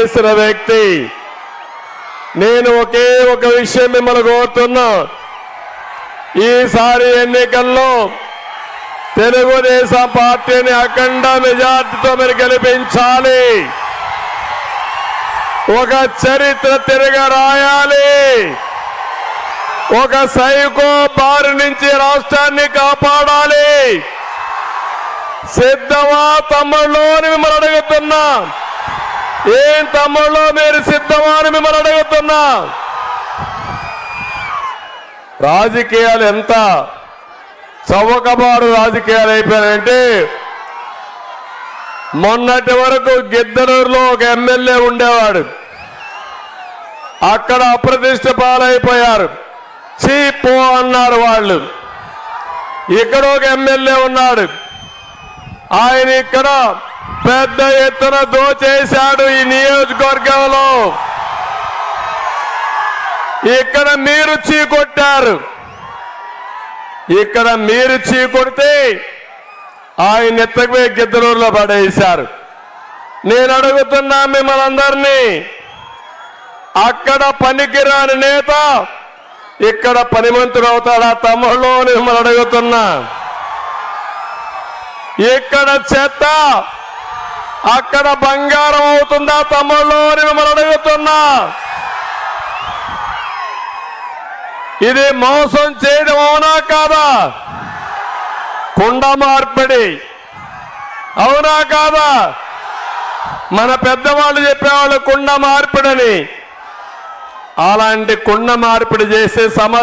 చేసిన వ్యక్తి. నేను ఒకే ఒక విషయం మిమ్మల్ని కోరుతున్నా. ఈసారి ఎన్నికల్లో తెలుగుదేశం పార్టీని అఖండ మెజార్టీతో మీరు గెలిపించాలి. ఒక చరిత్ర తిరగ రాయాలి ఒక సైకో బారి నుంచి రాష్ట్రాన్ని కాపాడాలి. సిద్ధమా తమ్ముళ్ళు మిమ్మల్ని అడుగుతున్నా. ఏం తమ్ముళ్ళు మీరు సిద్ధమా అని మిమ్మల్ని అడుగుతున్నా. రాజకీయాలు ఎంత చవకబారు రాజకీయాలు అయిపోయాయంటే మొన్నటి వరకు గిద్దలూరులో ఒక ఎమ్మెల్యే ఉండేవాడు. అక్కడ అప్రతిష్ట పాలైపోయారు. చీపో అన్నారు వాళ్ళు. ఇక్కడ ఒక ఎమ్మెల్యే ఉన్నాడు. ఆయన ఇక్కడ పెద్ద ఎత్తున దోచేశాడు ఈ నియోజకవర్గంలో. ఇక్కడ మీరు చీకొట్టారు. ఇక్కడ మీరు చీకొడితే ఆయన ఎత్తకపోయి గిద్దలూరులో పడేశారు. నేను అడుగుతున్నా మిమ్మల్ని అందరినీ అక్కడ పనికిరాని నేత ఇక్కడ పనిమంతుడు అవుతాడా తమ్ముళ్ళు మిమ్మల్ని అడుగుతున్నా. ఇక్కడ చెత్త అక్కడ బంగారం అవుతుందా తమ్ముళ్ళు అని మిమ్మల్ని అడుగుతున్నా. ఇది మోసం చేయడం అవునా కాదా? కుండ మార్పిడి. అవునా కాదా? మన పెద్దవాళ్ళు చెప్పేవాళ్ళు కుండ మార్పిడని. అలాంటి కుండ మార్పిడి చేసే సమస్య